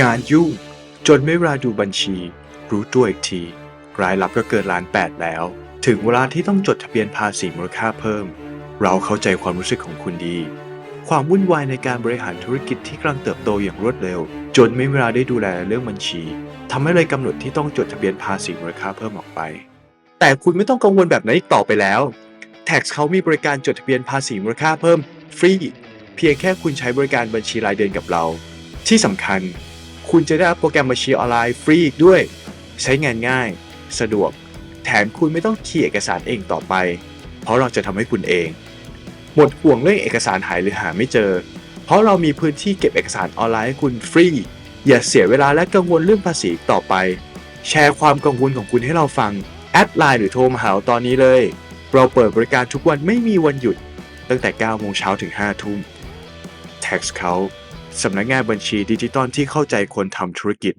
งานยุ่ง จนไม่เวลาดูบัญชี รู้ตัวอีกที รายรับก็เกินล้านแปดแล้ว ถึงเวลาที่ต้องจดทะเบียนภาษีมูลค่าเพิ่ม เราเข้าใจความรู้สึกของคุณดี ความวุ่นวายในการบริหารธุรกิจที่กำลังเติบโตอย่างรวดเร็ว จนไม่เวลาได้ดูแลเรื่องบัญชีทำให้เลยกำหนดที่ต้องจดทะเบียนภาษีมูลค่าเพิ่มออกไป แต่คุณไม่ต้องกังวลแบบนั้นอีกต่อไปแล้ว Tax เขามีบริการจดทะเบียนภาษีมูลค่าเพิ่ม ฟรี เพียงแค่คุณใช้บริการบัญชีรายเดือนกับเรา ที่สำคัญ คุณจะได้รับโปรแกรมบัญชีออนไลน์ฟรีอีกด้วย ใช้งานง่าย สะดวก แถมคุณไม่ต้องเขียนเอกสารเองต่อไป เพราะเราจะทำให้คุณเอง หมดห่วงเรื่องเอกสารหายหรือหาไม่เจอ เพราะเรามีพื้นที่เก็บเอกสารออนไลน์ให้คุณฟรี อย่าเสียเวลาและกังวลเรื่องภาษีต่อไป แชร์ความกังวลของคุณให้เราฟัง แอดไลน์หรือโทรมาหาเราตอนนี้เลย เราเปิดบริการทุกวันไม่มีวันหยุด ตั้งแต่9โมงเช้าถึง5ทุ่ม Tax เขา สำนักงานบัญชีดิจิตอลที่เข้าใจคนทำธุรกิจ